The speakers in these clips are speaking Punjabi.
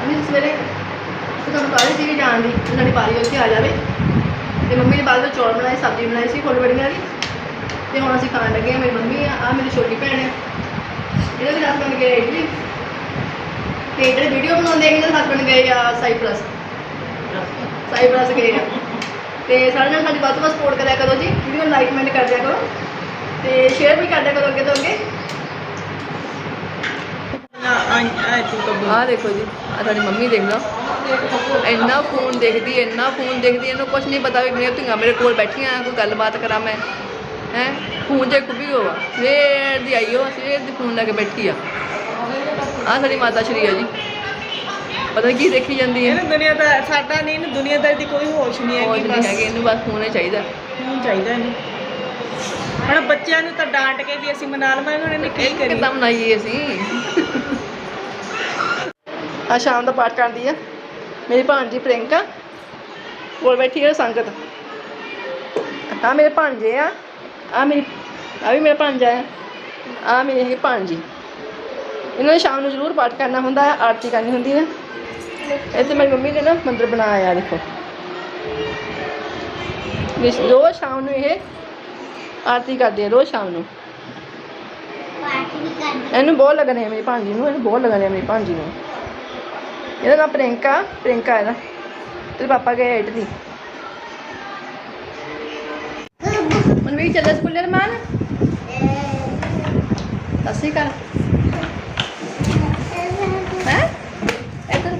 ਖਾਧੀ ਸਵੇਰੇ ਤੇ ਤੁਹਾਨੂੰ ਕਾਹਲੀ ਸੀਗੀ ਜਾਣ ਦੀ ਤੇ ਸਾਡੀ ਪਾਰੀ ਉੱਥੇ ਆ ਜਾਵੇ। ਤੇ ਮੰਮੀ ਨੇ ਬਾਅਦ ਵਿੱਚ ਚੌਲ ਬਣਾਏ, ਸਬਜ਼ੀ ਬਣਾਈ ਸੀ ਫੁੱਲ ਬੜੀਆਂ ਦੀ। ਤੇ ਹੁਣ ਅਸੀਂ ਖਾਣ ਲੱਗੇ ਹਾਂ, ਮੇਰੀ ਮੰਮੀ ਆ, ਆਹ ਮੇਰੀ ਛੋਟੀ ਭੈਣ ਆ। ਇਹਦੇ ਵੀ ਹਸਬੰਡ ਗਏ ਇਟਲੀ। ਤੇ ਜਿਹੜੇ ਵੀਡੀਓ ਬਣਾਉਂਦੇ ਆ ਇਹਨਾਂ ਦੇ ਹਸਬੰਡ ਗਏ ਆ ਸਾਈਪ੍ਰਸ ਸਾਈਪ੍ਰਸ ਗਏ ਆ। ਤੇ ਸਾਰੇ ਨਾਲ ਸਾਡੀ ਵੱਧ ਤੋਂ ਵੱਧ ਸਪੋਰਟ ਕਰਿਆ ਕਰੋ ਜੀ ਵੀਡੀਓ ਲਾਈਕਮੈਂਟ ਕਰ ਦਿਆ ਕਰੋ। ਤੇ ਸ਼ੇਅਰ ਵੀ ਕਰ ਦਿਆ ਕਰੋ ਅੱਗੇ ਤੋਂ ਅੱਗੇ ਨਾ ਆਈ ਆਈ ਤੂੰ ਤਾਂ ਬੋਲ ਆਹ ਦੇਖੋ ਜੀ ਆ ਤੁਹਾਡੀ ਮੰਮੀ ਦੇਖ ਲਓ। ਇੰਨਾ ਫੋਨ ਦੇਖਦੀ ਇੰਨਾ ਫੋਨ ਦੇਖਦੀ ਇਹਨੂੰ ਕੁਝ ਨਹੀਂ ਪਤਾ ਵੀ ਮੇਰੀਆਂ ਧੀਆਂ ਮੇਰੇ ਕੋਲ ਬੈਠੀਆਂ ਕੋਈ ਗੱਲਬਾਤ ਕਰਾਂ ਮੈਂ। ਹੈ? ਫੋਨ ਜੇ ਕੁਬੀ ਹੋਵਾ ਸਵੇਰ ਦੀ ਆਈ ਹੋ ਸਵੇਰ ਦੀ ਫੋਨ ਲੈ ਕੇ ਬੈਠੀ ਆ। ਆ ਸਾਡੀ ਮਾਤਾ ਸ਼੍ਰੀ ਆ ਜੀ। ਪਤਾ ਕੀ ਦੇਖੀ ਜਾਂਦੀ ਹੈ। ਇਹਨੂੰ ਦੁਨੀਆ ਦਾ ਸਾਡਾ ਨਹੀਂ ਇਹਨੂੰ ਦੁਨੀਆਦਾਰੀ ਦੀ ਕੋਈ ਹੋਸ਼ ਨਹੀਂ ਹੈਗੀ ਨਹੀਂ ਬਸ। ਹੈਗੇ ਇਹਨੂੰ ਬਸ ਫੋਨ ਹੀ ਚਾਹੀਦਾ। ਹੁਣ ਚਾਹੀਦਾ ਇਹਨੂੰ। ਹੁਣ ਬੱਚਿਆਂ ਨੂੰ ਤਾਂ ਡਾਂਟ ਕੇ ਵੀ ਅਸੀਂ ਮਨਾ ਲਵਾਂਗੇ ਹੁਣ ਇਹਨੇ ਕੀ ਕਰੀ ਕਿੱਦਾਂ ਮਨਾਈਏ ਅਸੀਂ? ਆ ਸ਼ਾਮ ਦਾ ਪਾਠ ਕਰਦੀ ਆ। ਮੇਰੀ ਭਾਣਜੀ ਪ੍ਰਿੰਕਾ ਕੋਲ ਬੈਠੀ ਹੈ ਸੰਗਤ। ਆ ਮੇਰੇ ਭਾਣਜੇ ਆ ਆ ਮੇਰੀ ਆ ਵੀ ਮੇਰਾ ਭਾਣਜਾ ਆ। ਆ ਮੇਰੀ ਹੈਗੀ ਭਾਣਜੀ ਇਹਨਾਂ ਨੇ ਸ਼ਾਮ ਨੂੰ ਜ਼ਰੂਰ ਪਾਠ ਕਰਨਾ ਹੁੰਦਾ ਹੈ ਆਰਤੀ ਕਰਨੀ ਹੁੰਦੀ ਹੈ ਇੱਥੇ ਮੇਰੀ ਮੰਮੀ ਨੇ ਨਾ ਮੰਦਿਰ ਬਣਾਇਆ ਆ ਦੇਖੋ। ਇਸ ਰੋਜ਼ ਸ਼ਾਮ ਨੂੰ ਇਹ ਆਰਤੀ ਕਰਦੇ ਆ ਰੋਜ਼ ਸ਼ਾਮ ਨੂੰ। ਇਹਨੂੰ ਬਹੁਤ ਲੱਗਣੇ ਆ ਮੇਰੀ ਭਾਂਜੀ ਨੂੰ ਇਹਨੂੰ ਬਹੁਤ ਲੱਗਣੇ ਆ ਮੇਰੀ ਭਾਂਜੀ ਨੂੰ। ਇਹਦਾ ਨਾਮ ਪ੍ਰਿੰਕਾ ਪ੍ਰਿੰਕਾ ਇਹਦਾ। ਤੇਰੇ ਪਾਪਾ ਗਏ ਇਟਲੀ ਮਨ ਵੀ ਚੱਲੇ ਸਕੂਲੇ ਰਮਾਨ ਸਸੀ ਕਰ ਹੈ? ਇੱਧਰ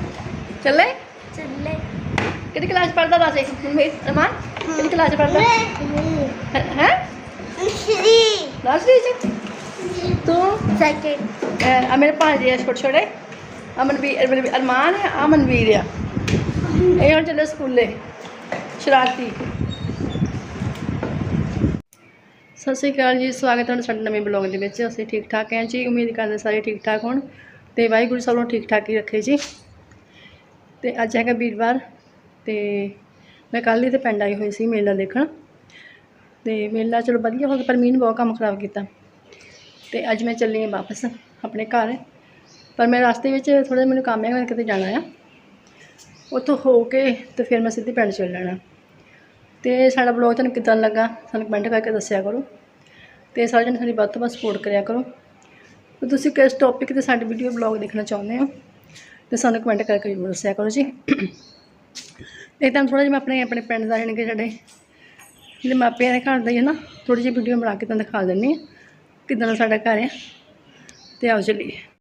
ਚੱਲੇ? ਚੱਲੇ। ਕਿਹੜੀ ਕਲਾਸ ਪੜਦਾ ਦੱਸ ਇੱਕ? ਮਨਵੀਰ ਰਮਾਨ ਕਿਹੜੀ ਕਲਾਸ ਪੜਦਾ ਹੈ। ਸ਼੍ਰੀ ਦਸਵੀਂ ਚ ਤੂੰ? ਸੈਕਿੰਡ ਆ ਮੇਰੇ ਭਾਂਜੇ ਛੋਟੇ ਛੋਟੇ ਅਮਨਵੀਰ ਅਮਨਵੀਰ- ਅਰਮਾਨ ਹੈ ਅਮਨਵੀਰ ਆ। ਇਹ ਹੁਣ ਚੱਲੇ ਸਕੂਲੇ। ਸ਼ਰਾਰਤੀ। ਸਤਿ ਸ਼੍ਰੀ ਅਕਾਲ ਜੀ, ਸਵਾਗਤ ਹੈ ਤੁਹਾਡਾ ਸਾਡੇ ਨਵੇਂ ਬਲੌਗ ਦੇ ਵਿੱਚ। ਅਸੀਂ ਠੀਕ ਠਾਕ ਹਾਂ ਜੀ, ਉਮੀਦ ਕਰਦੇ ਸਾਰੇ ਠੀਕ ਠਾਕ ਹੋਣ। ਤੇ ਵਾਹਿਗੁਰੂ ਸਭ ਨੂੰ ਠੀਕ ਠਾਕ ਹੀ ਰੱਖੇ ਜੀ। ਤੇ ਅੱਜ ਹੈਗਾ ਵੀਰਵਾਰ, ਤੇ ਮੈਂ ਕੱਲ੍ਹ ਹੀ ਤੇ ਪਿੰਡ ਆਈ ਹੋਈ ਸੀ ਮੇਲਾ ਦੇਖਣ। ਤੇ ਮੇਲਾ ਚਲੋ ਵਧੀਆ ਹੋ ਗਿਆ, ਪਰ ਮੀਂਹ ਨੇ ਬਹੁਤ ਕੰਮ ਖਰਾਬ ਕੀਤਾ। ਤੇ ਅੱਜ ਮੈਂ ਚੱਲੀ ਹਾਂ ਵਾਪਸ ਆਪਣੇ ਘਰ। ਪਰ ਮੈਂ ਰਸਤੇ ਵਿੱਚ ਥੋੜਾ ਮੈਨੂੰ ਕੰਮ ਹੈ ਮੈਂ ਕਿਤੇ ਜਾਣਾ ਆ। ਉੱਥੋਂ ਹੋ ਕੇ ਤੇ ਫਿਰ ਮੈਂ ਸਿੱਧੀ ਪਿੰਡ ਚੱਲ ਜਾਣਾ। ਤੇ ਸਾਡਾ ਬਲੌਗ ਤੁਹਾਨੂੰ ਕਿੱਦਾਂ ਲੱਗਾ, ਸਾਨੂੰ ਕਮੈਂਟ ਕਰਕੇ ਦੱਸਿਆ ਕਰੋ। ਤੇ ਸਾਰੇ ਜਣੇ ਸਾਡੀ ਵੱਧ ਤੋਂ ਵੱਧ ਸਪੋਰਟ ਕਰਿਆ ਕਰੋ। ਤੇ ਤੁਸੀਂ ਕਿਸ ਟੌਪਿਕ ਤੇ ਸਾਡੀ ਵੀਡੀਓ ਬਲੌਗ ਦੇਖਣਾ ਚਾਹੁੰਦੇ ਹੋ, ਤੇ ਸਾਨੂੰ ਕਮੈਂਟ ਕਰਕੇ ਜ਼ਰੂਰ ਦੱਸਿਆ ਕਰੋ ਜੀ। ਤੇ ਤਾਂ ਥੋੜਾ ਜਿਹਾ ਮੈਂ ਆਪਣੇ ਆਪਣੇ ਪਿੰਡ ਦਾ ਜਾਣੀ ਸਾਡੇ ਜਿਹੜੇ ਮਾਪਿਆਂ ਦੇ ਘਰ ਦਾ ਹੀ ਹੈ ਨਾ ਥੋੜੀ ਜਿਹੀ ਵੀਡੀਓ ਬਣਾ ਕੇ ਤੁਹਾਨੂੰ ਦਿਖਾ ਦਿੰਦੀ ਹਾਂ, ਕਿੱਦਾਂ ਦਾ ਸਾਡਾ ਘਰ ਆ। ਤੇ ਆਓ ਚਲੀਏ।